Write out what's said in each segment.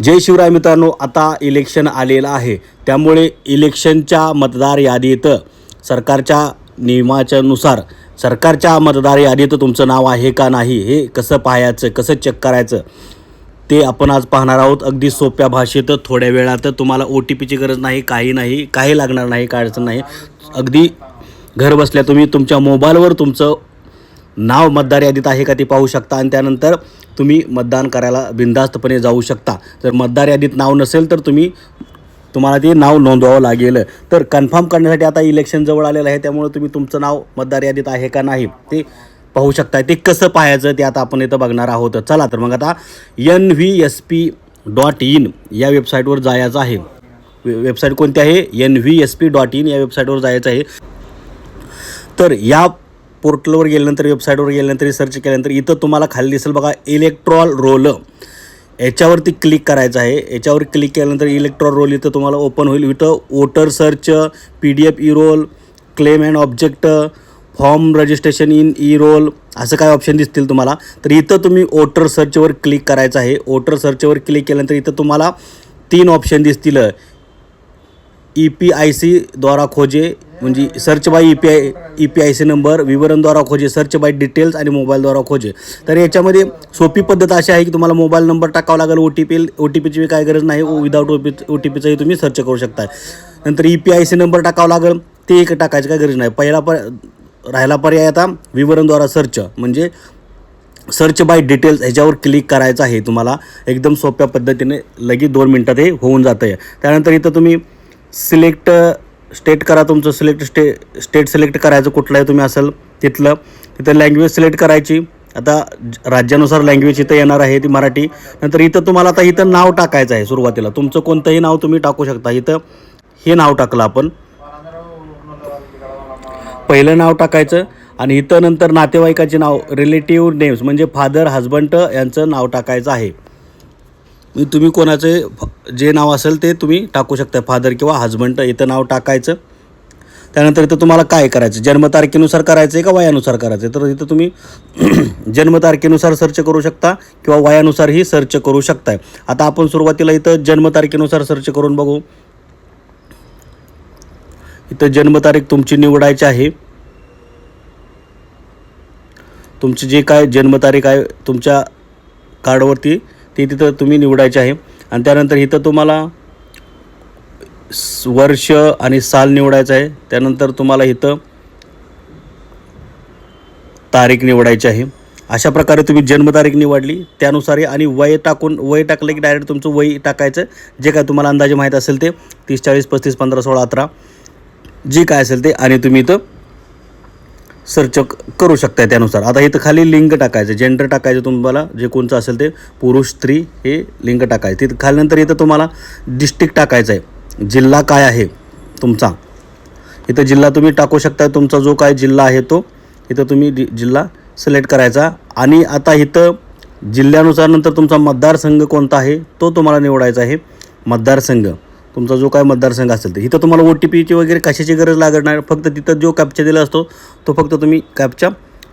जय शिवराय मित्रांनो आता इलेक्शन आलेलं आहे. त्यामुळे इलेक्शनच्या मतदार यादीत सरकारच्या नियमाच्यानुसार सरकारच्या मतदार यादीत तुमचं नाव आहे का नाही हे कसं पाहायचं कसं चेक करायचं ते आपण आज पाहणार आहोत. अगदी सोप्या भाषेत थोड्या वेळात तुम्हाला ओ टी पीची गरज नाही काही नाही काही लागणार नाही काय अडचण नाही. अगदी घर बसल्या तुम्ही तुमच्या मोबाईलवर तुमचं नाव मतदार यादीत आहे का ते पाहू शकता. आणि त्यानंतर तुम्ही मतदान करायला बिनधास्तपणे जाऊ शकता. जर मतदार यादीत नाव नसेल तर तुम्ही तुम्हाला ते नाव नोंदवावं लागेल. तर कन्फर्म करण्यासाठी आता इलेक्शन जवळ आलेलं आहे त्यामुळे तुम्ही तुमचं नाव मतदार यादीत आहे का नाही ते पाहू शकताय. ते कसं पाहायचं ते आता आपण इथं बघणार आहोत. चला तर मग आता N V S P dot in या वेबसाईटवर जायचं आहे. वेबसाईट कोणती आहे? N V S P dot in या वेबसाईटवर जायचं आहे. तर या पोर्टलवर गेल्यानंतर वेबसाईटवर गेल्यानंतर सर्च केल्यानंतर इथं तुम्हाला खाली दिसेल बघा इलेक्ट्रॉल रोल याच्यावरती क्लिक करायचं आहे. याच्यावर क्लिक केल्यानंतर इलेक्ट्रॉल रोल इथं तुम्हाला ओपन होईल. इथं voter search P D F E roll claim and object form registration in E roll असं काय ऑप्शन दिसतील तुम्हाला. तर इथं तुम्ही वोटर सर्चवर क्लिक करायचं आहे. वोटर सर्चवर क्लिक केल्यानंतर इथं तुम्हाला तीन ऑप्शन दिसतील. ई पी आय सी द्वारा खोजे म्हणजे search by E P I E P I C number विवरणद्वारा खोजे सर्च बाय डिटेल्स आणि मोबाईलद्वारा खोजे. तर याच्यामध्ये सोपी पद्धत अशी आहे की तुम्हाला मोबाईल नंबर टाकावा लागेल O T P O T पीची काय गरज नाही without O P O T पीचंही तुम्ही सर्च करू शकता. नंतर E P I C number टाकावा लागेल ते एक टाकायची काय गरज नाही. पहिला पर राहिला पर्याय आता विवरणद्वारा सर्च म्हणजे सर्च बाय डिटेल्स ह्याच्यावर क्लिक करायचं आहे तुम्हाला. एकदम सोप्या पद्धतीने लगेच दोन मिनटात हे होऊन जातं आहे त्यानंतर इथं तुम्ही सिलेक्ट स्टेट करा तुमचं सिलेक्ट स्टे स्टेट सिलेक्ट करायचं कुठलंही तुम्ही असेल तिथलं. तिथं लँग्वेज सिलेक्ट करायची. आता राज्यानुसार लँग्वेज इथं येणार आहे ती मराठी. नंतर इथं तुम्हाला आता इथं नाव टाकायचं आहे सुरुवातीला. तुमचं कोणतंही नाव तुम्ही टाकू शकता. इथं हे नाव टाकलं आपण. पहिलं नाव टाकायचं आणि इथं नंतर नातेवाईकाचे नाव रिलेटिव्ह नेम्स म्हणजे फादर हजबंड यांचं नाव टाकायचं आहे. मी तुम्ही कोणाचे जे नाव असेल ते तुम्ही टाकू शकता. फादर किंवा हजबंड इथं नाव टाकायचं. त्यानंतर इथं तुम्हाला काय करायचं? जन्मतारखेनुसार करायचं आहे का वयानुसार करायचं आहे तर इथं तुम्ही जन्मतारखेनुसार सर्च करू शकता किंवा वयानुसारही सर्च करू शकताय. आता आपण सुरुवातीला इथं जन्मतारखेनुसार सर्च करून बघू. इथं जन्मतारीख तुमची निवडायची आहे. तुमची जे काय जन्मतारीख आहे तुमच्या कार्डवरती ती तिथं तुम्ही निवडायची आहे. आणि त्यानंतर इथं तुम्हाला वर्ष आणि साल निवडायचं आहे. त्यानंतर तुम्हाला इथं तारीख निवडायची आहे. अशा प्रकारे तुम्ही जन्मतारीख निवडली त्यानुसार आणि वय टाकून वय टाकलं की डायरेक्ट तुमचं वय टाकायचं. जे काय तुम्हाला अंदाजे माहीत असेल ते तीस चाळीस पस्तीस पंधरा सोळा अठरा जे काय असेल ते आणि तुम्ही इथं सर्च करू शकताय त्यानुसार. आता इथं खाली लिंग टाकायचं जेंडर टाकायचं तुम्हाला जे कोणचं असेल ते पुरुष स्त्री हे लिंग टाकायचं. तिथं खाल्यानंतर इथं तुम्हाला डिस्ट्रिक्ट टाकायचं आहे जिल्हा काय आहे तुमचा? इथं जिल्हा तुम्ही टाकू शकता तुमचा जो काय जिल्हा आहे तो इथं तुम्ही जिल्हा सिलेक्ट करायचा. आणि आता इथं जिल्ह्यानुसार नंतर तुमचा मतदारसंघ कोणता आहे तो तुम्हाला निवडायचा आहे. मतदारसंघ. तुमचा जो काय मतदारसंघ असेल तर. इथं तुम्हाला ओ टी पीची वगैरे कशाची गरज लागणार? नाही फक्त तिथं जो कॅप्चा दिला असतो तो फक्त तुम्ही कॅपचा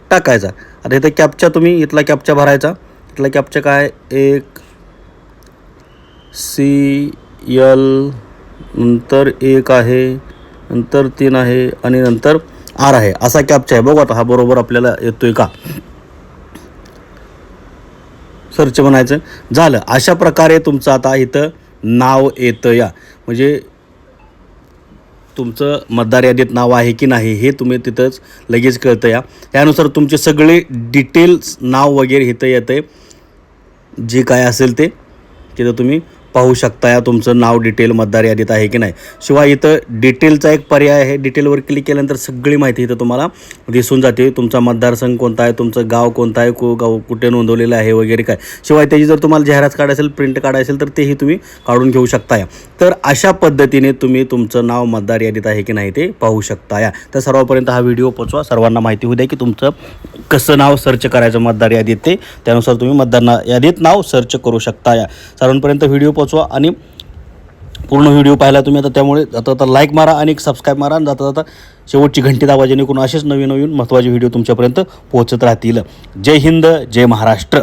टाकायचा. आता इथं कॅपचा तुम्ही इथला कॅपचा भरायचा. इथला कॅपचा काय? एक सी यल नंतर एक आहे नंतर तीन आहे आणि नंतर आर आहे. असा कॅपचा आहे. बघू आता हा बरोबर आपल्याला येतोय का? सर्च म्हणायचं झालं. अशा प्रकारे तुमचं आता इथं नाव येतं या. म्हणजे तुमचं मतदार यादीत नाव आहे की नाही हे तुम्ही तिथंच लगेच कळतं या. त्यानुसार तुमचे सगळे डिटेल्स नाव वगैरे इथं येतं आहे जे काय असेल ते तिथं तुम्ही पाहू शकता या तुमचं नाव डिटेल मतदार यादीत आहे की नाही. शिवाय इथं डिटेलचा एक पर्याय आहे. डिटेलवर क्लिक केल्यानंतर सगळी माहिती इथं तुम्हाला दिसून जाते. तुमचा मतदारसंघ कोणता आहे? तुमचं गाव कोणतं आहे? को गाव कुठे नोंदवलेलं आहे? वगैरे काय. शिवाय त्याची जर तुम्हाला जाहिरात काढ असेल प्रिंट काढायची असेल तर तेही तुम्ही काढून घेऊ शकता या. तर अशा पद्धतीने तुम्ही तुमचं नाव मतदार यादीत आहे की नाही ते पाहू शकता या. तर सर्वांपर्यंत हा व्हिडिओ पोचवा सर्वांना माहिती होऊ द्या की तुमचं कसं नाव सर्च करायचं मतदार यादीत ते. त्यानुसार तुम्ही मतदार यादीत नाव सर्च करू शकता या. सर्वांपर्यंत व्हिडिओ पोचवा आणि पूर्ण व्हिडिओ पाहिला तुम्ही आता त्यामुळे आता आता लाईक मारा आणि एक सबस्क्राईब मारा आणि जाता जाता शेवटची घंटी दाबा जेणेकरून असेच नवीन नवीन महत्त्वाचे व्हिडिओ तुमच्यापर्यंत पोहोचत राहतील. जय हिंद जय महाराष्ट्र.